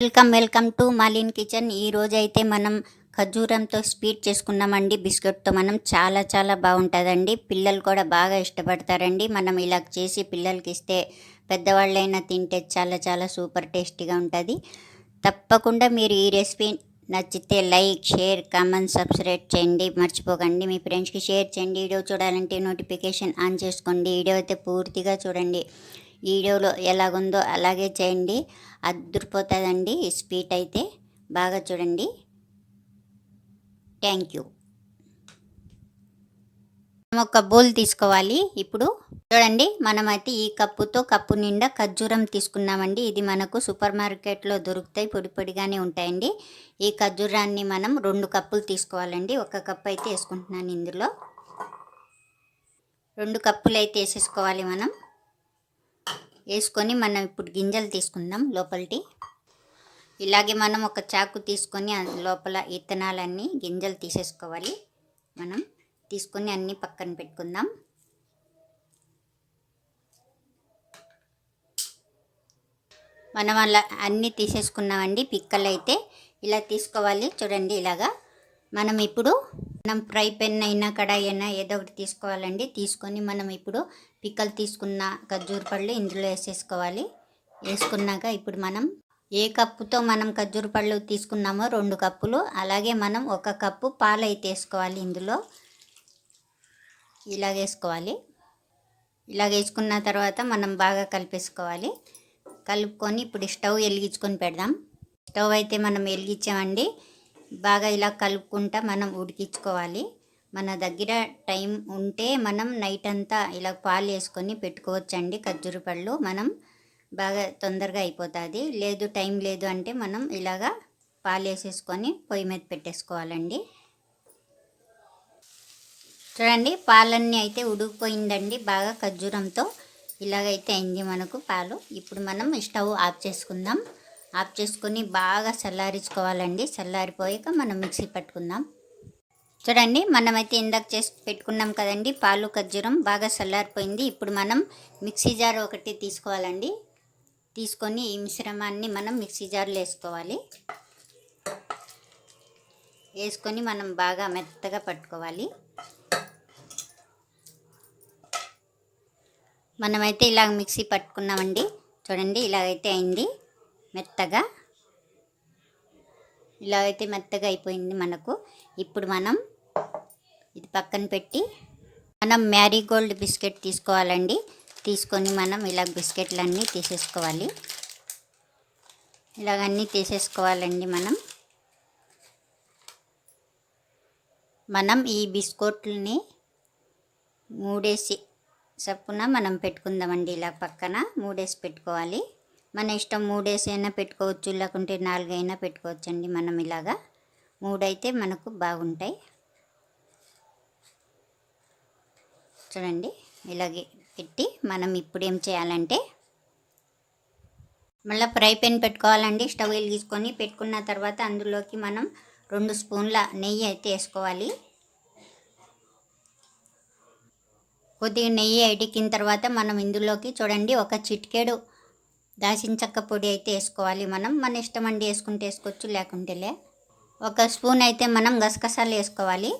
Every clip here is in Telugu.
Welcome welcome to Malin kitchen. ఈరోజు అయితే మనం ఖర్జూరంతో స్వీట్ చేసుకున్నామండి బిస్కెట్తో. మనం చాలా చాలా బాగుంటుందండి. పిల్లలు కూడా బాగా ఇష్టపడతారండి. మనం ఇలా చేసి పిల్లలకి ఇస్తే పెద్దవాళ్ళైనా తింటే చాలా చాలా సూపర్ టేస్టీగా ఉంటుంది. తప్పకుండా మీరు ఈ రెసిపీ నచ్చితే లైక్ షేర్ కామెంట్ సబ్స్క్రైబ్ చేయండి. మర్చిపోకండి. మీ ఫ్రెండ్స్కి షేర్ చేయండి. వీడియో చూడాలంటే నోటిఫికేషన్ ఆన్ చేసుకోండి. వీడియో అయితే పూర్తిగా చూడండి. వీడియోలో ఎలాగుందో అలాగే చేయండి. అద్దరిపోతుందండి. ఈ స్వీట్ అయితే బాగా చూడండి. Thank you. ఒక బౌల్ తీసుకోవాలి. ఇప్పుడు చూడండి మనమైతే ఈ కప్పుతో కప్పు నిండా ఖర్జూరం తీసుకున్నామండి. ఇది మనకు సూపర్ మార్కెట్లో దొరుకుతాయి పొడి పొడిగానే ఉంటాయండి. ఈ ఖర్జూరాన్ని మనం రెండు కప్పులు తీసుకోవాలండి. ఒక కప్పు అయితే వేసుకుంటున్నాను ఇందులో. రెండు కప్పులు అయితే వేసేసుకోవాలి మనం. వేసుకొని మనం ఇప్పుడు గింజలు తీసుకుందాం లోపలికి. ఇలాగే మనం ఒక చాకు తీసుకొని లోపల ఇత్తనాలన్నీ గింజలు తీసేసుకోవాలి. మనం తీసుకొని అన్నీ పక్కన పెట్టుకుందాం. మనం అలా అన్నీ తీసేసుకున్నామండి పిక్కలు అయితే ఇలా తీసుకోవాలి చూడండి ఇలాగా. మనం ఇప్పుడు మనం ఫ్రై పెన్ అయినా కడాయి అయినా ఏదో ఒకటి తీసుకోవాలండి. తీసుకొని మనం ఇప్పుడు పిక్కలు తీసుకున్న ఖర్జూర పళ్ళు ఇందులో వేసేసుకోవాలి. వేసుకున్నాక ఇప్పుడు మనం ఏ కప్పుతో మనం ఖర్జూర పళ్ళు తీసుకున్నామో రెండు కప్పులు అలాగే మనం ఒక కప్పు పాలు అయితే వేసుకోవాలి ఇందులో. ఇలాగ వేసుకోవాలి. ఇలాగ వేసుకున్న తర్వాత మనం బాగా కలిపేసుకోవాలి. కలుపుకొని ఇప్పుడు స్టవ్ వెలిగించుకొని పెడదాం. స్టవ్ అయితే మనం వెలిగించామండి. బాగా ఇలా కలుపుకుంటా మనం ఉడికించుకోవాలి. మన దగ్గర టైం ఉంటే మనం నైట్ అంతా ఇలా పాలు వేసుకొని పెట్టుకోవచ్చండి. ఖర్జూర పళ్ళు మనం బాగా తొందరగా అయిపోతుంది. లేదు టైం లేదు అంటే మనం ఇలాగా పాలు వేసేసుకొని పొయ్యి మీద పెట్టేసుకోవాలండి. చూడండి పాలన్నీ అయితే ఉడికిపోయిందండి. బాగా ఖర్జూరంతో ఇలాగైతే అయింది మనకు పాలు. ఇప్పుడు మనం స్టవ్ ఆఫ్ చేసుకుందాం. ఆఫ్ చేసుకొని బాగా చల్లారించుకోవాలండి. చల్లారిపోయాక మనం మిక్సీ పట్టుకుందాం. చూడండి మనమైతే ఇందాక చేసి పెట్టుకున్నాం కదండి పాలు ఖర్జూరం బాగా చల్లారిపోయింది. ఇప్పుడు మనం మిక్సీ జార్ ఒకటి తీసుకోవాలండి. తీసుకొని ఈ మిశ్రమాన్ని మనం మిక్సీ జార్లో వేసుకోవాలి. వేసుకొని మనం బాగా మెత్తగా పట్టుకోవాలి. మనమైతే ఇలా మిక్సీ పట్టుకున్నామండి. చూడండి ఇలాగైతే అయింది మెత్తగా. ఇలాగైతే మెత్తగా అయిపోయింది మనకు. ఇప్పుడు మనం ఇది పక్కన పెట్టి మనం మ్యారీగోల్డ్ బిస్కెట్ తీసుకోవాలండి. తీసుకొని మనం ఇలా బిస్కెట్లన్నీ తీసేసుకోవాలి. ఇలాగన్నీ తీసేసుకోవాలండి మనం. మనం ఈ బిస్కెట్లని మూడేసి చప్పున మనం పెట్టుకుందామండి ఇలా పక్కన మూడేసి పెట్టుకోవాలి. మన ఇష్టం మూడేసి అయినా పెట్టుకోవచ్చు లేకుంటే నాలుగైనా పెట్టుకోవచ్చండి మనం ఇలాగా. మూడైతే మనకు బాగుంటాయి. చూడండి. ఇలాగే పెట్టి మనం ఇప్పుడు ఏం చేయాలంటే మళ్ళీ ఫ్రై పెన్ పెట్టుకోవాలండి. స్టవ్ వెలిగించుకొని పెట్టుకున్న తర్వాత అందులోకి మనం రెండు స్పూన్ల నెయ్యి అయితే వేసుకోవాలి. కొద్దిగా నెయ్యి ఎడికిన తర్వాత మనం ఇందులోకి చూడండి ఒక చిటికేడు దాచిన చెక్క పొడి అయితే వేసుకోవాలి మనం. మన ఇష్టం అండి వేసుకుంటే వేసుకోవచ్చు లేకుంటేలే ఒక స్పూన్ అయితే మనం గసగసాలు వేసుకోవాలి.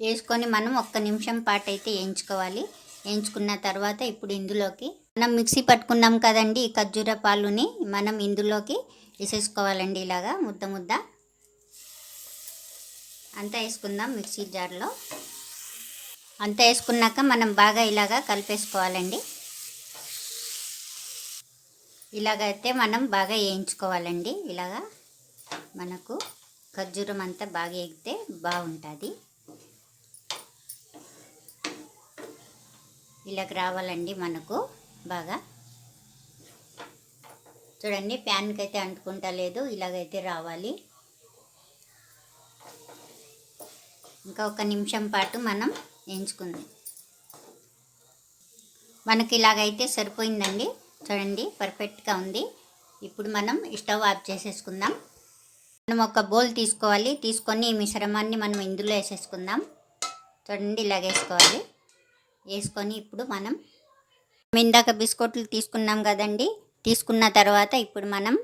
వేసుకొని మనం ఒక్క నిమిషం పాటు అయితే వేయించుకోవాలి. వేయించుకున్న తర్వాత ఇప్పుడు ఇందులోకి మనం మిక్సీ పట్టుకున్నాం కదండి ఈ ఖర్జూర పాలుని మనం ఇందులోకి వేసేసుకోవాలండి ఇలాగా ముద్ద ముద్ద. అంతా వేసుకుందాం మిక్సీ జార్లో. అంతా వేసుకున్నాక మనం బాగా ఇలాగా కలిపేసుకోవాలండి. ఇలాగైతే మనం బాగా వేయించుకోవాలండి. ఇలాగా మనకు ఖర్జూరం అంతా బాగా ఎగితే బాగుంటుంది. ఇలాగ రావాలండి మనకు బాగా. చూడండి ప్యాన్కి అయితే అంటుకుంటా లేదు ఇలాగైతే రావాలి. ఇంకా ఒక నిమిషం పాటు మనం ఎంచుకుందాం. మనకి ఇలాగైతే సరిపోయిందండి. చూడండి పర్ఫెక్ట్గా ఉంది. ఇప్పుడు మనం స్టవ్ ఆఫ్ చేసేసుకుందాం. మనం ఒక బౌల్ తీసుకోవాలి. తీసుకొని ఈ మిశ్రమాన్ని మనం ఇందులో వేసేసుకుందాం. చూడండి ఇలాగ వేసుకోవాలి వేసుకొని ఇప్పుడు మనం ఇందాక బిస్కెట్లు తీసుకున్నాం కదండి. తీసుకున్న తర్వాత ఇప్పుడు మనం